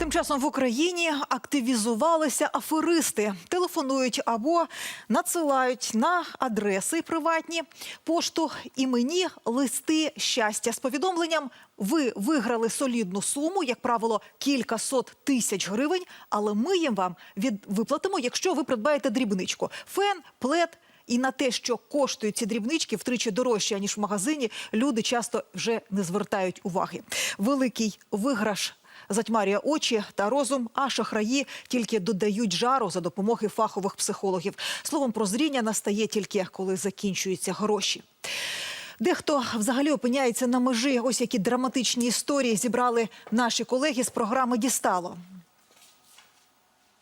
Тим часом в Україні активізувалися аферисти, телефонують або надсилають на адреси приватні пошту імені листи щастя з повідомленням. Ви виграли солідну суму, як правило, кілька сот тисяч гривень, але ми їм вам від виплатимо, якщо ви придбаєте дрібничку. Фен, плед. І на те, що коштують ці дрібнички втричі дорожче ніж в магазині, люди часто вже не звертають уваги. Великий виграш затьмарює очі та розум, а шахраї тільки додають жару за допомоги фахових психологів. Словом, прозріння настає тільки коли закінчуються гроші. Дехто взагалі опиняється на межі. Ось які драматичні історії зібрали наші колеги з програми Дістало.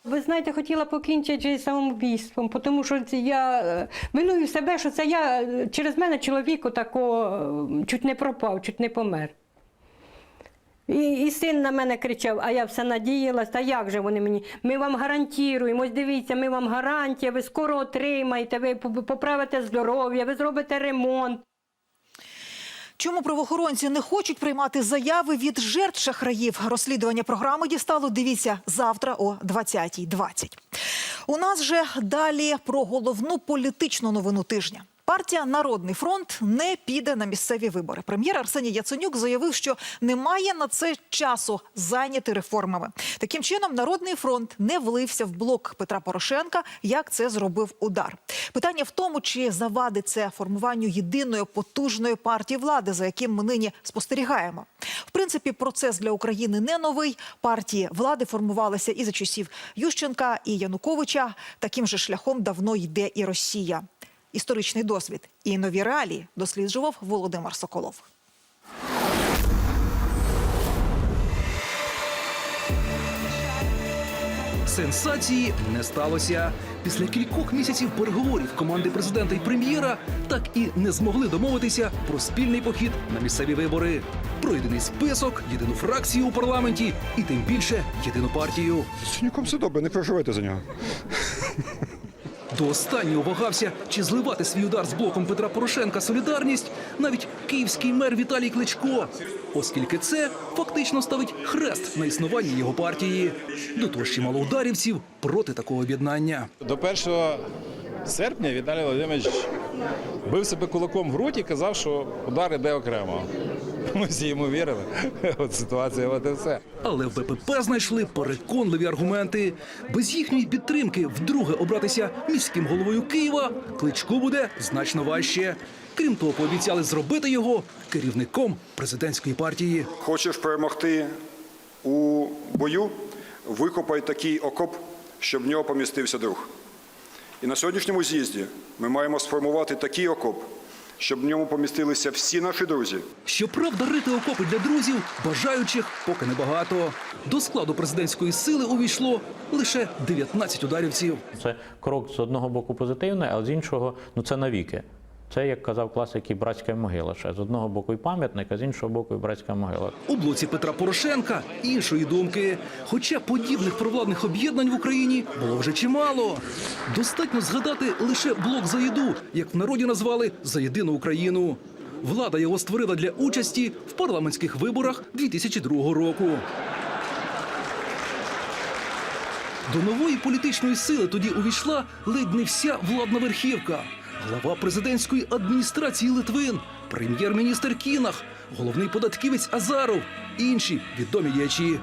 Ви знаєте, хотіла покінчити самоубійством, тому що я е, виную себе, що це я е, через мене чоловік отако е, чуть не пропав, чуть не помер. І, і син на мене кричав, а я все надіялась, та як же вони мені? Ми вам гарантуємо, ось дивіться, ми вам гарантія, ви скоро отримаєте, ви поправите здоров'я, ви зробите ремонт. Чому правоохоронці не хочуть приймати заяви від жертв шахраїв? Розслідування програми дістало. Дивіться завтра о 20.20. У нас же далі про головну політичну новину тижня. Партія Народний фронт не піде на місцеві вибори. Прем'єр Арсеній Яценюк заявив, що немає на це часу зайняти реформами. Таким чином, Народний фронт не влився в блок Петра Порошенка, як це зробив удар. Питання в тому, чи завадить це формуванню єдиної потужної партії влади, за яким ми нині спостерігаємо. В принципі, процес для України не новий. Партії влади формувалися і за часів Ющенка і Януковича. Таким же шляхом давно йде і Росія. Історичний досвід і нові реалії досліджував Володимир Соколов. Сенсації не сталося. Після кількох місяців переговорів команди президента і прем'єра так і не змогли домовитися про спільний похід на місцеві вибори, про єдиний список, єдину фракцію у парламенті і тим більше єдину партію. З Синюком все добре, не переживайте за нього. До останнього вагався, чи зливати свій удар з блоком Петра Порошенка солідарність навіть київський мер Віталій Кличко, оскільки це фактично ставить хрест на існуванні його партії. До того ж чимало ударівців проти такого об'єднання. До 1 серпня Віталій Володимирович бив себе кулаком в грудь і казав, що удар іде окремо. Ми всі йому вірили. От ситуація, от і все. Але в БПП знайшли переконливі аргументи. Без їхньої підтримки вдруге обратися міським головою Києва Кличко буде значно важче. Крім того, пообіцяли зробити його керівником президентської партії. Хочеш перемогти у бою, викопай такий окоп, щоб в нього помістився друг. І на сьогоднішньому з'їзді ми маємо сформувати такий окоп, щоб в ньому помістилися всі наші друзі. Щоправда, рити окопи для друзів бажаючих поки небагато. До складу президентської сили увійшло лише 19 ударівців. Це крок з одного боку позитивний, а з іншого ну це навіки. Це, як казав класик, і братська могила. Ще з одного боку і пам'ятник, а з іншого боку і братська могила. У блоці Петра Порошенка іншої думки. Хоча подібних провладних об'єднань в Україні було вже чимало. Достатньо згадати лише блок за їду, як в народі назвали за єдину Україну. Влада його створила для участі в парламентських виборах 2002 року. До нової політичної сили тоді увійшла ледь не вся владна верхівка. Глава президентської адміністрації Литвин, прем'єр-міністр Кінах, головний податківець Азаров, інші відомі діячі.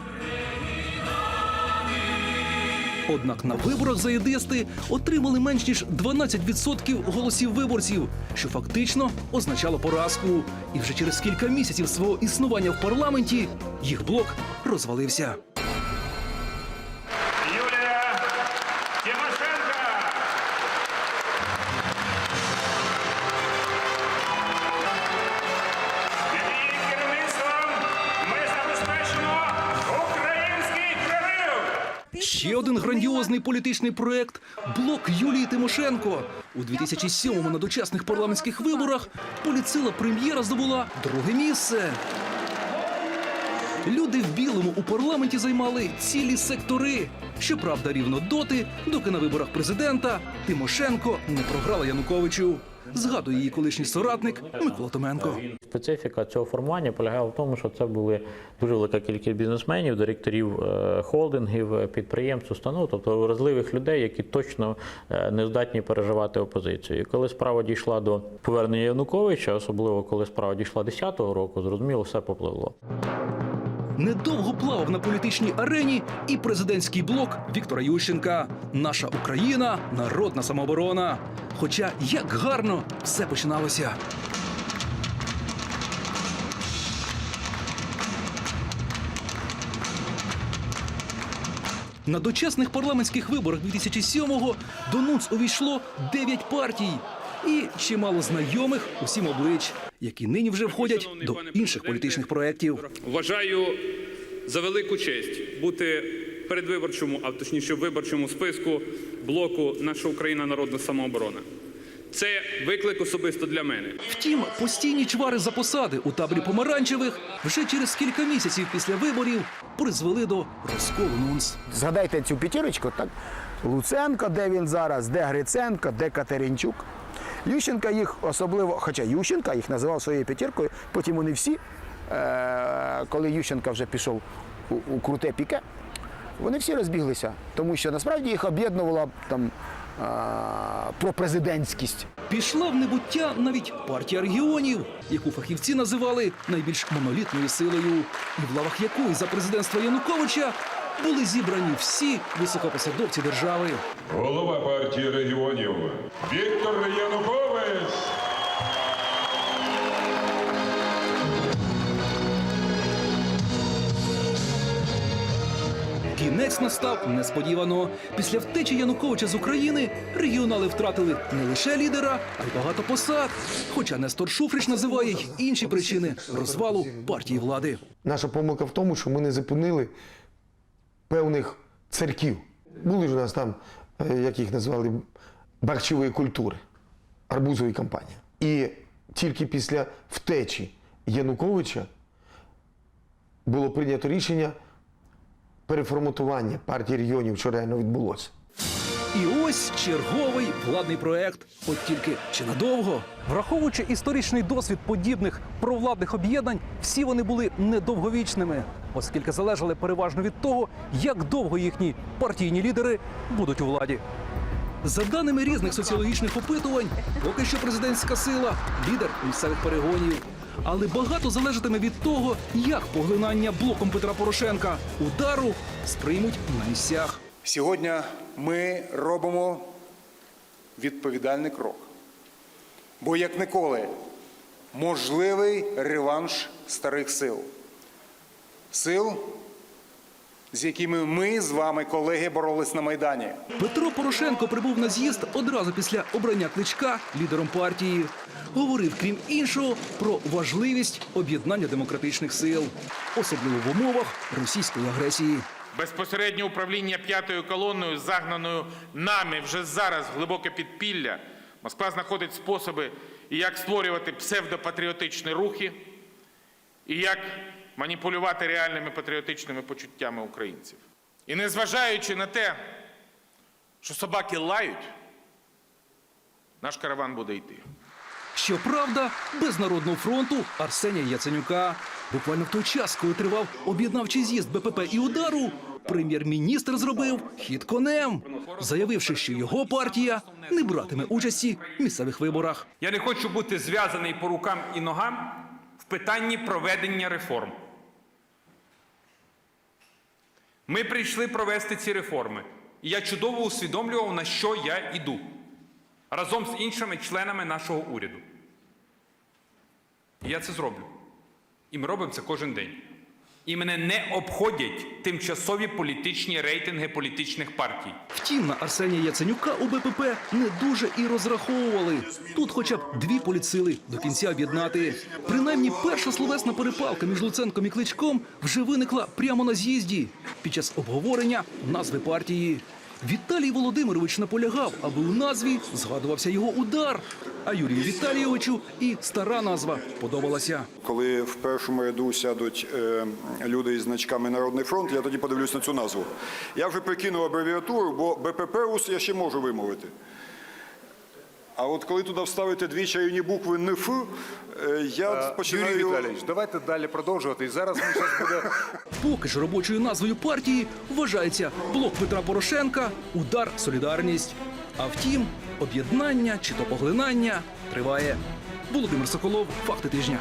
Однак на виборах заєдисти отримали менш ніж 12% голосів виборців, що фактично означало поразку. І вже через кілька місяців свого існування в парламенті їх блок розвалився. Ще один грандіозний політичний проект блок Юлії Тимошенко. У 2007-му на дочасних парламентських виборах поліцила прем'єра здобула друге місце. Люди в білому у парламенті займали цілі сектори. Щоправда, рівно доти, доки на виборах президента Тимошенко не програла Януковичу. Згадує її колишній соратник Микола Томенко. Специфіка цього формування полягала в тому, що це були дуже велика кількість бізнесменів, директорів е, холдингів, е, підприємств, установ, тобто вразливих людей, які точно е, не здатні переживати опозицію. І коли справа дійшла до повернення Януковича, особливо коли справа дійшла 10-го року, зрозуміло, все попливло. Недовго плавав на політичній арені і президентський блок Віктора Ющенка. Наша Україна народна самооборона. Хоча як гарно все починалося. На дочасних парламентських виборах 2007-го до НУЦ увійшло 9 партій і чимало знайомих усім облич, які нині вже входять до інших політичних проєктів. Вважаю за велику честь бути передвиборчому, а точніше виборчому списку блоку Наша Україна народна самооборона. Це виклик особисто для мене. Втім, постійні чвари за посади у таборі помаранчевих вже через кілька місяців після виборів призвели до розколу НУНС. Згадайте цю п'ятірочку, так? Луценко, де він зараз, де Гриценко, де Катеринчук. Ющенка їх особливо, хоча Ющенка їх називав своєю п'ятіркою, потім вони всі, е- коли Ющенка вже пішов у, круте піке, вони всі розбіглися, тому що насправді їх об'єднувала там е- пропрезидентськість. Пішла в небуття навіть партія регіонів, яку фахівці називали найбільш монолітною силою, і в лавах якої за президентства Януковича були зібрані всі високопосадовці держави. Голова партії регіонів Віктор Янукович. Кінець настав несподівано. Після втечі Януковича з України регіонали втратили не лише лідера, а й багато посад. Хоча Нестор Шуфрич називає й інші причини розвалу партії влади. Наша помилка в тому, що ми не зупинили певних церків. Були ж у нас там, е, як їх назвали, борчової культури, арбузові кампанії. І тільки після втечі Януковича було прийнято рішення переформатування партії регіонів, що реально відбулося. І ось черговий владний проект. От тільки чи надовго. Враховуючи історичний досвід подібних провладних об'єднань, всі вони були недовговічними, оскільки залежали переважно від того, як довго їхні партійні лідери будуть у владі. За даними різних соціологічних опитувань, поки що президентська сила лідер місцевих перегонів. Але багато залежатиме від того, як поглинання блоком Петра Порошенка удару сприймуть на місцях. Сьогодні ми робимо відповідальний крок. Бо як ніколи можливий реванш старих сил. Сил, з якими ми з вами, колеги, боролись на Майдані. Петро Порошенко прибув на з'їзд одразу після обрання кличка лідером партії. Говорив, крім іншого, про важливість об'єднання демократичних сил, особливо в умовах російської агресії. Безпосереднє управління п'ятою колоною, загнаною нами вже зараз в глибоке підпілля, Москва знаходить способи, як створювати псевдопатріотичні рухи, і як маніпулювати реальними патріотичними почуттями українців. І незважаючи на те, що собаки лають, наш караван буде йти. Щоправда, без народного фронту Арсенія Яценюка. Буквально в той час, коли тривав об'єднавчий з'їзд БПП і удару, прем'єр-міністр зробив хід конем, заявивши, що його партія не братиме участі в місцевих виборах. Я не хочу бути зв'язаний по рукам і ногам в питанні проведення реформ. Ми прийшли провести ці реформи, і я чудово усвідомлював, на що я йду разом з іншими членами нашого уряду. І я це зроблю. І ми робимо це кожен день. І мене не обходять тимчасові політичні рейтинги політичних партій. Втім, на Арсенія Яценюка у БПП не дуже і розраховували. Тут хоча б дві політсили до кінця об'єднати. Принаймні, перша словесна перепалка між Луценком і Кличком вже виникла прямо на з'їзді під час обговорення назви партії. Віталій Володимирович наполягав, аби у назві згадувався його удар. А Юрію Віталійовичу і стара назва подобалася. Коли в першому ряду сядуть е, люди із значками Народний фронт, я тоді подивлюсь на цю назву. Я вже прикинув абревіатуру, бо БПП я ще можу вимовити. А от коли туди вставити дві чайні букви НФ, е, я Юрій починаю... Віталійович, давайте далі продовжувати. І зараз ми зараз буде Поки ж робочою назвою партії вважається блок Петра Порошенка, удар Солідарність. А втім, об'єднання чи то поглинання триває. Володимир Соколов, факти тижня.